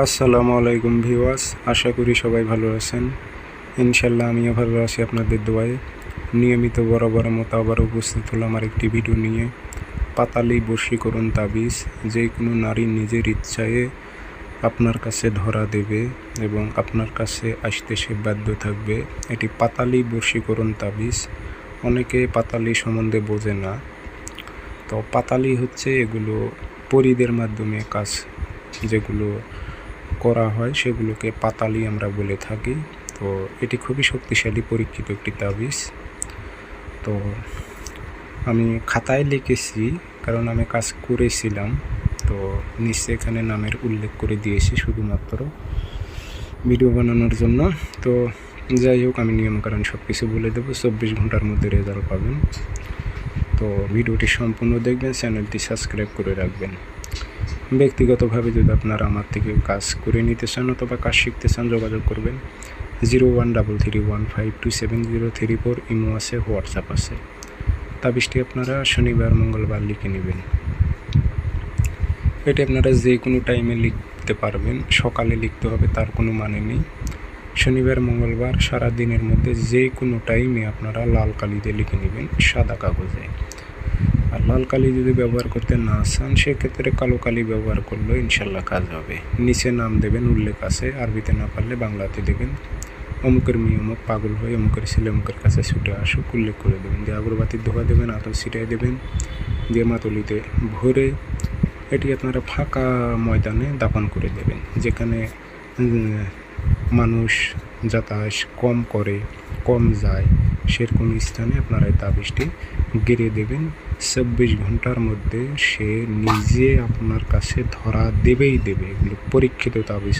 আসসালামু আলাইকুম ভিওয়াস আশা করি সবাই ভালো আছেন। ইনশাল্লাহ আমিও ভালো আছি আপনাদের দোয়ায়। নিয়মিত বরাবর মতো আবার উপস্থিত হলাম আর একটি ভিডিও নিয়ে। পাতালি বশীকরণ তাবিজ, যে কোনো নারী নিজের ইচ্ছায় আপনার কাছে ধরা দেবে এবং আপনার কাছে আসতে সে বাধ্য থাকবে। এটি পাতালি বশীকরণ তাবিজ, অনেকে পাতালি সম্বন্ধে বোঝে না। তো পাতালি হচ্ছে এগুলো পরিদের মাধ্যমে কাজ, যেগুলো করা হয়, সেগুলোকে পাতালি আমরা বলে থাকি। তো এটি খুবই শক্তিশালী পরীক্ষিত একটি তাবিজ। তো আমি খাতায় লিখেছি, কারণ আমি কাজ করেছিলাম। তো নিচে এখানে নামের উল্লেখ করে দিয়েছি শুধুমাত্র ভিডিও বানানোর জন্য। তো যাই হোক, আমি নিয়মকানুন সব কিছু বলে দেবো। চব্বিশ ঘণ্টার মধ্যে রেজাল্ট পাবেন। তো ভিডিওটি সম্পূর্ণ দেখবেন, চ্যানেলটি সাবস্ক্রাইব করে রাখবেন। ব্যক্তিগতভাবে যদি আপনারা আমার থেকে কাজ করে নিতে চান অথবা কাজ শিখতে চান, যোগাযোগ করবেন। Zero one double three one five two seven zero three four Imo আছে, হোয়াটসঅ্যাপ আছে। তাবিজটি আপনারা শনিবার, মঙ্গলবার লিখে নেবেন। এটি আপনারা যে কোনো টাইমে লিখতে পারবেন, সকালে লিখতে হবে, তার কোনো মানে নেই। শনিবার, মঙ্গলবার সারা দিনের মধ্যে যে কোনো টাইমে আপনারা লাল কালিতে লিখে নেবেন, সাদা কাগজে। আর লাল কালি যদি ব্যবহার করতে না চান, সেক্ষেত্রে কালো কালি ব্যবহার করলেও ইনশাল্লাহ কাজ হবে। নিচে নাম দেবেন, উল্লেখ আছে, আরবিতে না পারলে বাংলাতে দেবেন। অমুকের মেয়ে অমুক পাগল হয়ে অমুকের ছেলে অমুকের কাছে ছুটে আসুক, উল্লেখ করে দেবেন। দিয়ে আগরবাতির ধোয়া দেবেন, আতর ছিটাই দেবেন। দিয়ে মাতলিতে ভরে এটি আপনারা ফাঁকা ময়দানে দাপন করে দেবেন, যেখানে মানুষ যাতায়াত কম করে, কম যায়। সেরকম স্থানে আপনারা এই তাবিজটি গেড়ে দেবেন। চব্বিশ ঘণ্টার মধ্যে সে নিজে আপনার কাছে ধরা দেবেই দেবে। এগুলো পরীক্ষিত তাবিজ